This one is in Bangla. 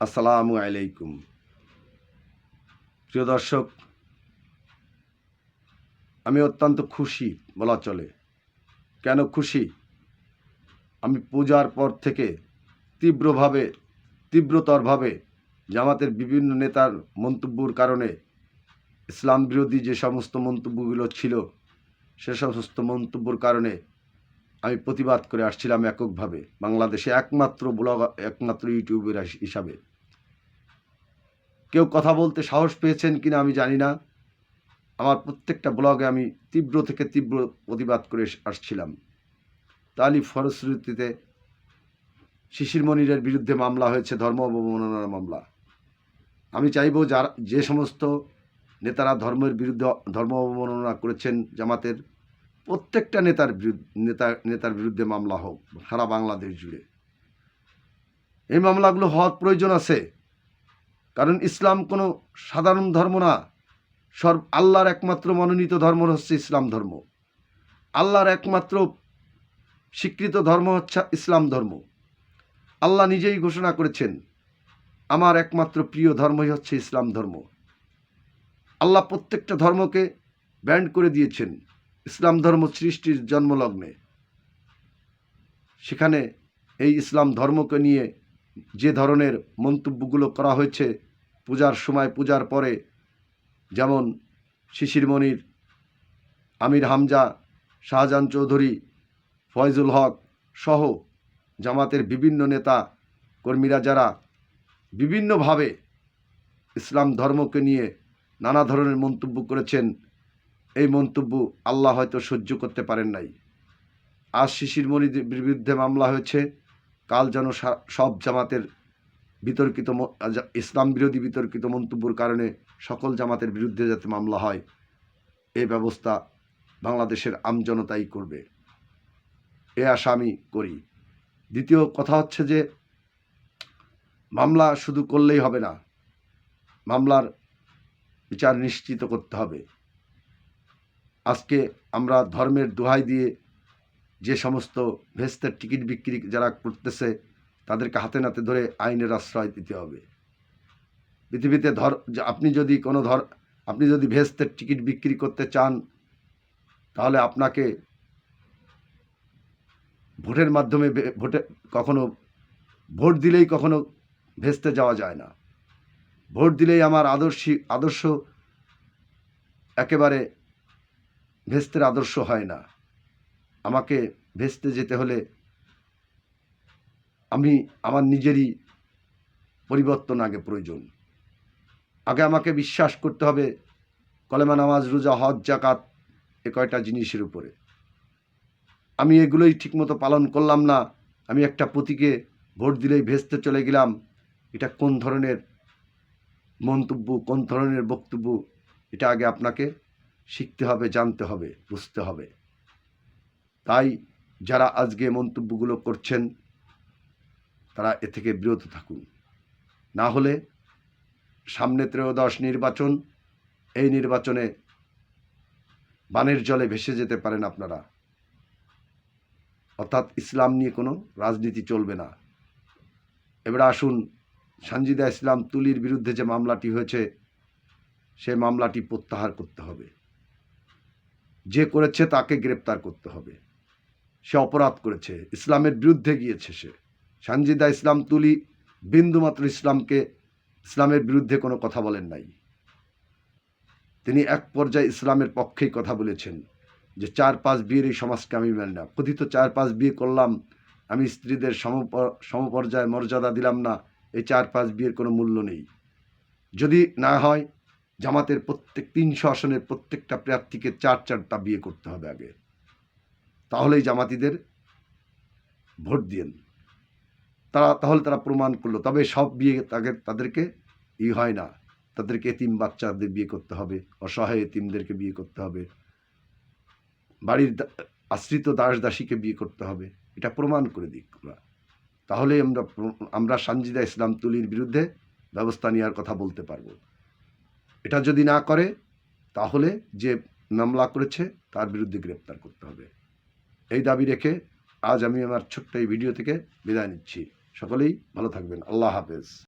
আসসালামু আলাইকুম। প্রিয় দর্শক, আমি অত্যন্ত খুশি বলা চলে। কেন খুশি? আমি পূজার পর থেকে তীব্রভাবে, তীব্রতরভাবে জামাতের বিভিন্ন নেতার মন্তব্যর কারণে ইসলাম বিরোধী যে সমস্ত মন্তব্যগুলো ছিল, সে সমস্ত মন্তব্যর কারণে আমি প্রতিবাদ করে আসছিলাম এককভাবে। বাংলাদেশে একমাত্র ব্লগ, একমাত্র ইউটিউবের হিসাবে। কেউ কথা বলতে সাহস পেয়েছেন কিনা আমি জানি না। আমার প্রত্যেকটা ব্লগে আমি তীব্র থেকে তীব্র প্রতিবাদ করে আসছিলাম। তারই ফলশ্রুতিতে শিশির মনিরের বিরুদ্ধে মামলা হয়েছে, ধর্ম অবমাননার মামলা। আমি চাইব যার, যে সমস্ত নেতারা ধর্মের বিরুদ্ধে ধর্ম অবমাননা করেছেন জামাতের প্রত্যেকটা নেতার নেতা, নেতার বিরুদ্ধে মামলা হোক, সারা বাংলাদেশ জুড়ে। এই মামলাগুলো হওয়ার প্রয়োজন আছে। কারণ ইসলাম কোনো সাধারণ ধর্ম না। সর্ব আল্লাহর একমাত্র মনোনীত ধর্ম হচ্ছে ইসলাম ধর্ম। আল্লাহর একমাত্র স্বীকৃত ধর্ম হচ্ছে ইসলাম ধর্ম। আল্লাহ নিজেই ঘোষণা করেছেন, আমার একমাত্র প্রিয় ধর্মই হচ্ছে ইসলাম ধর্ম। আল্লাহ প্রত্যেকটা ধর্মকে ব্যান্ড করে দিয়েছেন। ইসলাম ধর্ম সৃষ্টির জন্মলগ্নে। সেখানে এই ইসলাম ধর্মকে নিয়ে যে ধরনের মন্তব্যগুলো করা হয়েছে, পূজার সময়, পূজার পরে, যেমন শিশির মনির, আমির হামজা, শাহজাহান চৌধুরী, ফয়জুল হক সহ জামাতের বিভিন্ন নেতা, কর্মীরা যারা বিভিন্নভাবে ইসলাম ধর্মকে নিয়ে নানা ধরনের মন্তব্য করেছেন এই মন্তব্য আল্লাহ হয়তো সহ্য করতে পারেন নাই। আজ শিশির মনির বিরুদ্ধে মামলা হয়েছে। কাল যেন সব জামাতের বিতর্কিত ইসলাম বিরোধী বিতর্কিত মন্তব্যর কারণে সকল জামাতের বিরুদ্ধে যাতে মামলা হয় এই ব্যবস্থা বাংলাদেশের আমজনতাই করবে। এ আশা আমি করি। দ্বিতীয় কথা হচ্ছে যে, মামলা শুধু করলেই হবে না, মামলার বিচার নিশ্চিত করতে হবে। আজকে আমরা ধর্মের দোহাই দিয়ে যে সমস্ত ভেস্তের টিকিট বিক্রি যারা করতেছে, তাদেরকে হাতে নাতে ধরে আইনের আশ্রয় দিতে হবে। পৃথিবীতে ধর আপনি যদি কোনো ধর, আপনি যদি ভেস্তের টিকিট বিক্রি করতে চান, তাহলে আপনাকে ভোটের মাধ্যমে ভোটে কখনো, ভোট দিলেই কখনো ভেস্তে যাওয়া যায় না। ভোট দিলেই আমার আদর্শী, আদর্শ একেবারে ভেস্তের আদর্শ হয় না। আমাকে ভেস্তে যেতে হলে আমি আমার নিজেরই পরিবর্তন আগে প্রয়োজন। আগে আমাকে বিশ্বাস করতে হবে কলেমা নামাজ, রোজা, হজ জাকাত এ কয়টা জিনিসের উপরে। আমি এগুলোই ঠিকমতো পালন করলাম না। আমি একটা প্রতীকে ভোট দিলেই ভেস্তে চলে গেলাম। এটা কোন ধরনের মন্তব্য, কোন ধরনের বক্তব্য, এটা আগে আপনাকে শিখতে হবে, জানতে হবে, বুঝতে হবে। তাই যারা আজকে মন্তব্যগুলো করছেন, তারা এ থেকে বিরত থাকুন। না হলে সামনে ত্রয়োদশ নির্বাচন, এই নির্বাচনে বানের জলে ভেসে যেতে পারেন আপনারা। অর্থাৎ ইসলাম নিয়ে কোনো রাজনীতি চলবে না। এবারে আসুন, সানজিদা ইসলাম তুলির বিরুদ্ধে যে মামলাটি হয়েছে, সে মামলাটি প্রত্যাহার করতে হবে। যে করেছে তাকে গ্রেপ্তার করতে হবে। সে অপরাধ করেছে। ইসলামের বিরুদ্ধে গিয়েছে সে। সানজিদা ইসলাম তুলি বিন্দুমাত্র ইসলামকে, ইসলামের বিরুদ্ধে কোনো কথা বলেন নাই। তিনি এক পর্যায়ে ইসলামের পক্ষেই কথা বলেছেন যে, চার পাঁচ বিয়ের এই সমাজকে আমি মানি না কথিত চার পাঁচ বিয়ে করলাম, আমি স্ত্রীদের সমপ- সমপর্যায়ে মর্যাদা দিলাম না। এই চার পাঁচ বিয়ের কোনো মূল্য নেই। যদি না হয় জামাতের প্রত্যেক তিনশো আসনের প্রত্যেকটা প্রার্থীকে চার চারটা বিয়ে করতে হবে আগে। তাহলেই জামাতিদের ভোট দিয়েন। তারা, তাহলে তারা প্রমাণ করল। তবে সব বিয়ে তাকে তাদেরকে ই হয় না। তাদেরকে এতিম বাচ্চাদের বিয়ে করতে হবে, অসহায় এতিমদেরকে বিয়ে করতে হবে। বাড়ির আশ্রিত দাস দাসীকে বিয়ে করতে হবে। এটা প্রমাণ করে দিক ওরা তাহলে আমরা আমরা সানজিদা ইসলাম তুলির বিরুদ্ধে ব্যবস্থা নেওয়ার কথা বলতে পারব। এটা যদি না করে, তাহলে যে মামলা করেছে, তার বিরুদ্ধে গ্রেপ্তার করতে হবে। এই দাবি রেখে আজ আমি আমার ছোট্ট এই ভিডিও থেকে বিদায় নিচ্ছি। সকলেই ভালো থাকবেন। আল্লাহ হাফেজ।